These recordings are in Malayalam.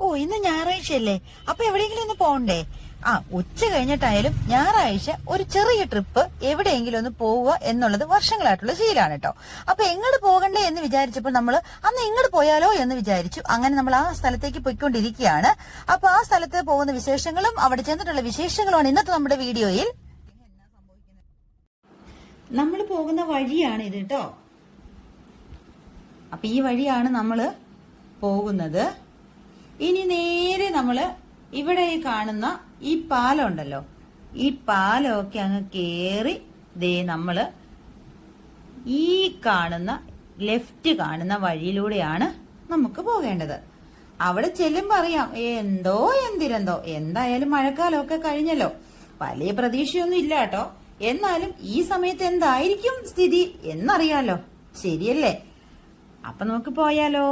ഓ ഇന്ന് ഞായറാഴ്ചയല്ലേ? അപ്പൊ എവിടെയെങ്കിലും ഒന്ന് പോണ്ടേ? ആ ഉച്ച കഴിഞ്ഞിട്ടായാലും ഞായറാഴ്ച ഒരു ചെറിയ ട്രിപ്പ് എവിടെയെങ്കിലും ഒന്ന് പോവുക എന്നുള്ളത് വർഷങ്ങളായിട്ടുള്ള ശീലാണ് കേട്ടോ അപ്പൊ എങ്ങോട്ട് പോകണ്ടേ എന്ന് വിചാരിച്ചപ്പോൾ നമ്മൾ അന്ന് എങ്ങോട്ട് പോയാലോ എന്ന് വിചാരിച്ചു. അങ്ങനെ നമ്മൾ ആ സ്ഥലത്തേക്ക് പോയിക്കൊണ്ടിരിക്കുകയാണ്. അപ്പൊ ആ സ്ഥലത്ത് പോകുന്ന വിശേഷങ്ങളും അവിടെ ചെന്നിട്ടുള്ള വിശേഷങ്ങളുമാണ് ഇന്നത്തെ നമ്മുടെ വീഡിയോയിൽ. നമ്മൾ പോകുന്ന വഴിയാണ് ഇത് കേട്ടോ അപ്പൊ ഈ വഴിയാണ് നമ്മൾ പോകുന്നത്. ഇനി നേരെ നമ്മൾ ഇവിടെ ഈ കാണുന്ന ഈ പാലം ഉണ്ടല്ലോ ഈ പാലമൊക്കെ അങ്ങ് കേറി ദേ നമ്മൾ ഈ കാണുന്ന ലെഫ്റ്റ് കാണുന്ന വഴിയിലൂടെയാണ് നമുക്ക് പോകേണ്ടത്. അവിടെ ചെല്ലുമ്പോ അറിയാം എന്തോ എന്തിരെന്തോ എന്തായാലും മഴക്കാലമൊക്കെ കഴിഞ്ഞല്ലോ. വലിയ പ്രതീക്ഷയൊന്നും ഇല്ല കേട്ടോ. എന്നാലും ഈ സമയത്ത് എന്തായിരിക്കും സ്ഥിതി എന്നറിയാലോ. ശരിയല്ലേ? അപ്പൊ നമുക്ക് പോയാലോ?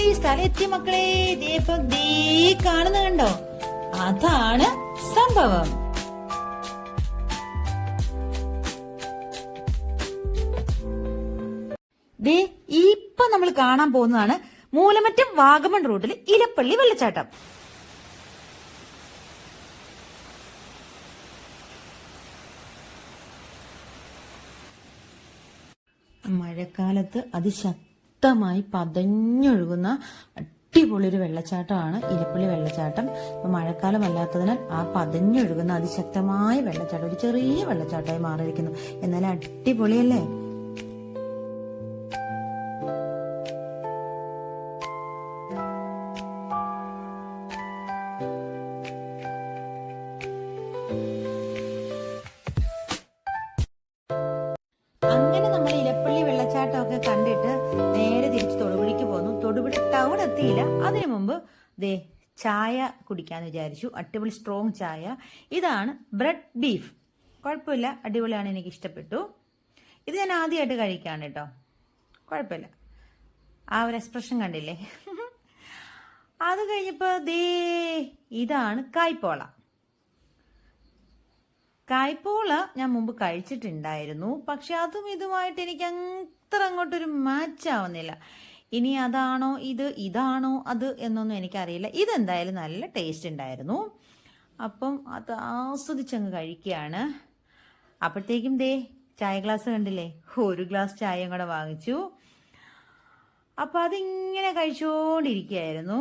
എത്തി സ്ഥലം എത്തി മക്കളെ ദേ ദീ കാണുന്ന കണ്ടോ? അതാണ് സംഭവം. ദേ ഇപ്പൊ നമ്മൾ കാണാൻ പോകുന്നതാണ് മൂലമറ്റം വാഗമൺ റൂട്ടിൽ ഇലപ്പള്ളി വെള്ളച്ചാട്ടം. മഴക്കാലത്ത് അതിശക്തമായി പതഞ്ഞൊഴുകുന്ന അടിപൊളി ഒരു വെള്ളച്ചാട്ടമാണ് ഇലപ്പള്ളി വെള്ളച്ചാട്ടം. ഇപ്പൊ മഴക്കാലം അല്ലാത്തതിനാൽ ആ പതഞ്ഞൊഴുകുന്ന അതിശക്തമായ വെള്ളച്ചാട്ടം ഒരു ചെറിയ വെള്ളച്ചാട്ടമായി മാറിയിരിക്കുന്നു. എന്നാൽ അടിപൊളിയല്ലേ? അങ്ങനെ നമ്മൾ ഇലപ്പള്ളി വെള്ളച്ചാട്ടമൊക്കെ കണ്ടിട്ട് ടൗൺ എത്തിയില്ല അതിനു മുമ്പ് ദേ ചായ കുടിക്കാന്ന് വിചാരിച്ചു. അടിപൊളി സ്ട്രോങ് ചായ. ഇതാണ് ബ്രെഡ് ബീഫ് കുഴപ്പമില്ല. അടിപൊളിയാണ് എനിക്ക് ഇഷ്ടപ്പെട്ടു. ഇത് ഞാൻ ആദ്യമായിട്ട് കഴിക്കാണ് കേട്ടോ. കുഴപ്പമില്ല. ആ ഒരു എക്സ്പ്രഷൻ കണ്ടില്ലേ? അത് കഴിഞ്ഞപ്പോൾ ദേ ഇതാണ് കായ്പോള. കായ്പോള ഞാൻ മുമ്പ് കഴിച്ചിട്ടുണ്ടായിരുന്നു. പക്ഷെ അതും ഇതുമായിട്ട് എനിക്ക് അത്ര അങ്ങോട്ടൊരു മാച്ച് ആവുന്നില്ല. ഇനി അതാണോ ഇത് ഇതാണോ അത് എന്നൊന്നും എനിക്കറിയില്ല. ഇതെന്തായാലും നല്ല ടേസ്റ്റ് ഉണ്ടായിരുന്നു. അപ്പം അത് ആസ്വദിച്ചങ്ങ് കഴിക്കുകയാണ്. അപ്പോഴത്തേക്കും ദേ ചായ ഗ്ലാസ് കണ്ടില്ലേ? ഒരു ഗ്ലാസ് ചായയും കൂടെ വാങ്ങിച്ചു. അപ്പം അതിങ്ങനെ കഴിച്ചുകൊണ്ടിരിക്കുകയായിരുന്നു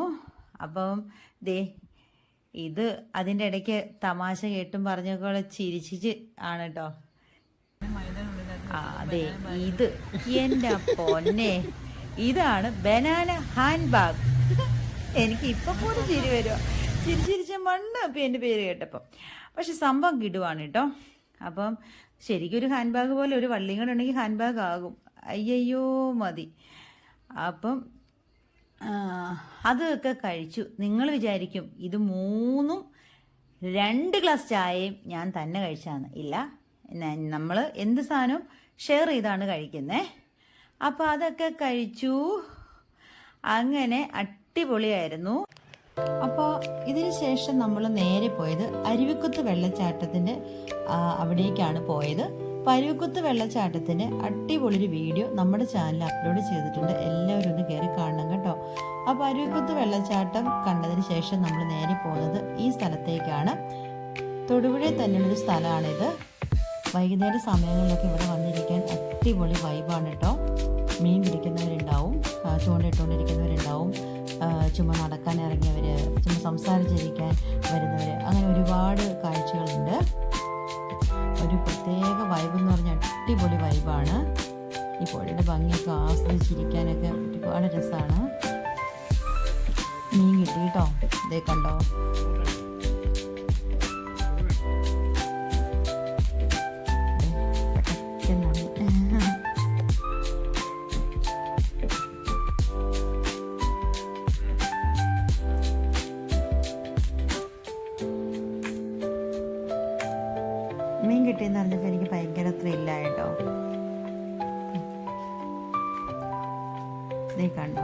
അപ്പം ദേ ഇത് അതിന്റെ ഇടയ്ക്ക് തമാശ കേട്ടും പറഞ്ഞൊക്കെ ചിരിച്ചിച്ച് ആണ് കേട്ടോ അതെ ഇത് എന്റെ പൊന്നെ. ഇതാണ് ബനാന ഹാൻഡ് ബാഗ് എനിക്ക് ഇപ്പൊ പോലും ചിരി വരുമോ ചിരിച്ചിരിച്ച മണ്ണ് ഇപ്പം എന്റെ പേര് കേട്ടപ്പം. പക്ഷെ സംഭവം കിടുവാണ് കേട്ടോ. അപ്പം ശരിക്കും ഒരു ഹാൻഡ് ബാഗ് പോലെ ഒരു വള്ളിയും കൂടെ ഉണ്ടെങ്കിൽ ഹാൻഡ് ബാഗ് ആകും. അയ്യയ്യോ മതി. അപ്പം അതൊക്കെ കഴിച്ചു. നിങ്ങൾ വിചാരിക്കും ഇത് മൂന്നും രണ്ട് ഗ്ലാസ് ചായയും ഞാൻ തന്നെ കഴിച്ചാണ് ഇല്ല നമ്മൾ എന്ത് സാധനവും ഷെയർ ചെയ്താണ് കഴിക്കുന്നത് അപ്പോൾ അതൊക്കെ കഴിച്ചു. അങ്ങനെ അടിപൊളിയായിരുന്നു. അപ്പോൾ ഇതിന് ശേഷം നമ്മൾ നേരെ പോയത് അരുവിക്കുത്ത് വെള്ളച്ചാട്ടത്തിന്റെ അവിടേക്കാണ് പോയത്. അപ്പോൾ അരുവിക്കുത്ത് വെള്ളച്ചാട്ടത്തിന്റെ അടിപൊളി ഒരു വീഡിയോ നമ്മുടെ ചാനലിൽ അപ്ലോഡ് ചെയ്തിട്ടുണ്ട്. എല്ലാവരും ഒന്ന് കയറി കാണണം കേട്ടോ. അപ്പോൾ അരുവിക്കുത്ത് വെള്ളച്ചാട്ടം കണ്ടതിന് ശേഷം നമ്മൾ നേരെ പോകുന്നത് ഈ സ്ഥലത്തേക്കാണ്. തൊടുപുഴയിൽ തന്നെയുള്ളൊരു സ്ഥലമാണിത്. വൈകുന്നേര സമയങ്ങളിലൊക്കെ ഇവിടെ വന്നിരിക്കാൻ അടിപൊളി വൈബാണ് കേട്ടോ മീൻ പിടിക്കുന്നവരുണ്ടാവും ചൂണ്ടയിട്ടുകൊണ്ടിരിക്കുന്നവരുണ്ടാവും ചുമ്മാ നടക്കാൻ ഇറങ്ങിയവർ ചുമ്മാ സംസാരിച്ചിരിക്കാൻ വരുന്നവർ അങ്ങനെ ഒരുപാട് കാഴ്ചകളുണ്ട്. ഒരു പ്രത്യേക വൈബ് എന്ന് പറഞ്ഞാൽ അടിപൊളി വൈബാണ് ഈ പുഴയുടെ ഭംഗിയൊക്കെ ആസ്വദിച്ചിരിക്കാനൊക്കെ ഒരുപാട് രസമാണ് മീൻ കിട്ടി കേട്ടോ ഇതേ കണ്ടോ? കിട്ടിയെന്ന് പറഞ്ഞപ്പോൾ എനിക്ക് ഭയങ്കര ത്രില്ലായിട്ടോ നീ കണ്ടോ?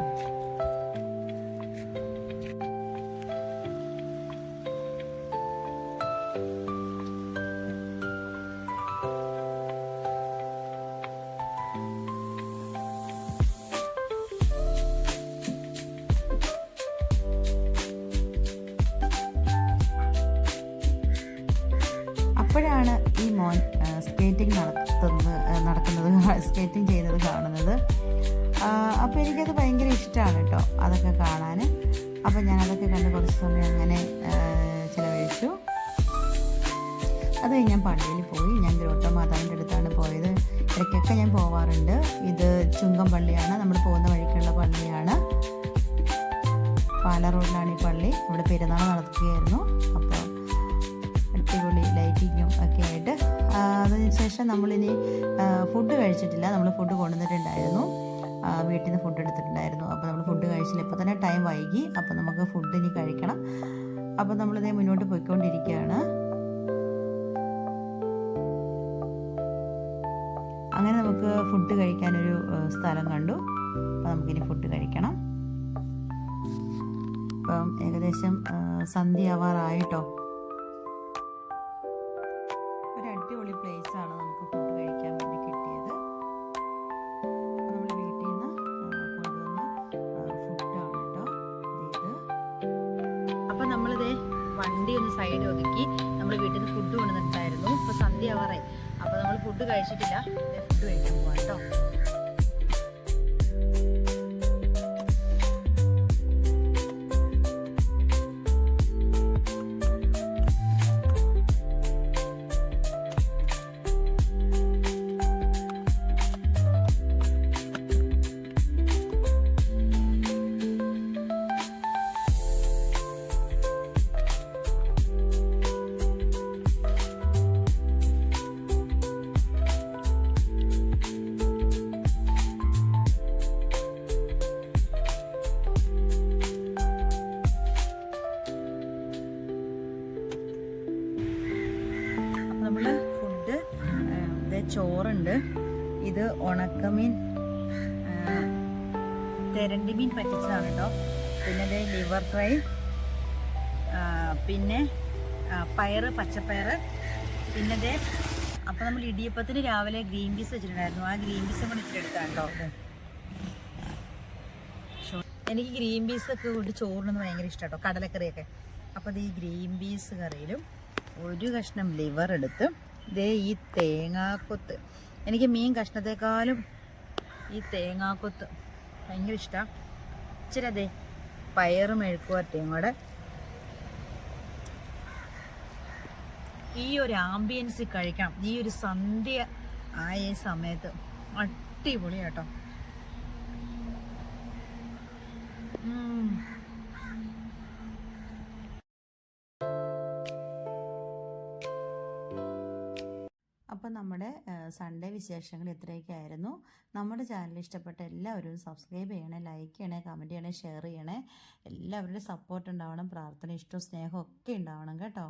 സ്കേറ്റിംഗ് ചെയ്യുന്നത് കാണുന്നത്. അപ്പോൾ എനിക്കത് ഭയങ്കര ഇഷ്ടമാണ് കേട്ടോ അതൊക്കെ കാണാൻ അപ്പോൾ ഞാനതൊക്കെ കണ്ട് കുറച്ച് സമയം അങ്ങനെ ചിലവഴിച്ചു. അത് ഞാൻ പള്ളിയിൽ പോയി. ഞാൻ ഗ്രോട്ട മാതാവിന്റെ അടുത്താണ് പോയത്. ഇടയ്ക്കൊക്കെ ഞാൻ പോവാറുണ്ട്. ഇത് ചുങ്കം പള്ളിയാണ്. നമ്മൾ പോകുന്ന വഴിക്കുള്ള പള്ളിയാണ്. പാല റോഡിലാണ് ഈ പള്ളി. ഇവിടെ പെരുന്നാൾ നടത്തുകയായിരുന്നു അപ്പോൾ അടിപൊളി ലൈറ്റിങ്ങും ഒക്കെ ആയിട്ട്. അതിനുശേഷം നമ്മളിനി ഫുഡ് കഴിച്ചിട്ടില്ല. നമ്മൾ ഫുഡ് കൊണ്ടുവന്നിട്ടുണ്ടായിരുന്നു. വീട്ടിൽ നിന്ന് ഫുഡ് എടുത്തിട്ടുണ്ടായിരുന്നു. അപ്പോൾ നമ്മൾ ഫുഡ് കഴിച്ചില്ല. ഇപ്പോൾ തന്നെ ടൈം വൈകി. അപ്പോൾ നമുക്ക് ഫുഡ് ഇനി കഴിക്കണം. അപ്പോൾ നമ്മളിതേ മുന്നോട്ട് പോയിക്കൊണ്ടിരിക്കുകയാണ്. അങ്ങനെ നമുക്ക് ഫുഡ് കഴിക്കാനൊരു സ്ഥലം കണ്ടു. അപ്പോൾ നമുക്കിനി ഫുഡ് കഴിക്കണം. ഇപ്പം ഏകദേശം സന്ധ്യ ആവാറായിട്ടോ? ഒതുക്കി നമ്മൾ വീട്ടിൽ നിന്ന് ഫുഡ് കൊണ്ടുവന്നിട്ടുണ്ടായിരുന്നു. ഇപ്പോൾ സന്ധ്യ ആവാറായി. അപ്പോൾ നമ്മൾ ഫുഡ് കഴിച്ചിട്ടില്ല. ഫുഡ് കഴിക്കാൻ പോകാം കേട്ടോ. ചോറുണ്ട്. ഇത് ഉണക്കമീൻ തെരണ്ടി മീൻ പറ്റിച്ചതാണ് കേട്ടോ പിന്നെ ഇത് ലിവർ ഫ്രൈ പിന്നെ പയറ് പച്ചപ്പയറ്. പിന്നെ ഇത് അപ്പോൾ നമ്മൾ ഇടിയപ്പത്തിന് രാവിലെ ഗ്രീൻ പീസ് വെച്ചിട്ടുണ്ടായിരുന്നു. ആ ഗ്രീൻ പീസും കൂടി എടുക്കാം കേട്ടോ എനിക്ക് ഗ്രീൻ പീസ് ഒക്കെ കൂടി ചോറിനൊന്നും ഭയങ്കര ഇഷ്ടം കേട്ടോ കടലക്കറിയൊക്കെ അപ്പോൾ ഈ ഗ്രീൻ പീസ് കറിയിലും ഒരു കഷ്ണം ലിവർ എടുത്ത് ഇതേ ഈ തേങ്ങാക്കൊത്ത്. എനിക്ക് മീൻ കഷ്ണത്തെക്കാളും ഈ തേങ്ങാക്കൊത്ത് ഭയങ്കര ഇഷ്ടമാണ് ഇച്ചിരി അതെ പയറും മെഴുക്കുവരട്ടിയും കൂടെ. ഈ ഒരു ആംബിയൻസ് കഴിക്കാം ഈ ഒരു സന്ധ്യ ആയ സമയത്ത്. അടിപൊളി കേട്ടോ അപ്പോൾ നമ്മുടെ സൺഡേ വിശേഷങ്ങൾ ഇത്രയൊക്കെ ആയിരുന്നു നമ്മുടെ ചാനൽ ഇഷ്ടപ്പെട്ട എല്ലാവരും സബ്സ്ക്രൈബ് ചെയ്യണേ ലൈക്ക് ചെയ്യണേ കമന്റ് ചെയ്യണേ ഷെയർ ചെയ്യണേ. എല്ലാവരുടെയും സപ്പോർട്ട് ഉണ്ടാവണം പ്രാർത്ഥന ഇഷ്ടവും സ്നേഹവും ഒക്കെ ഉണ്ടാവണം കേട്ടോ.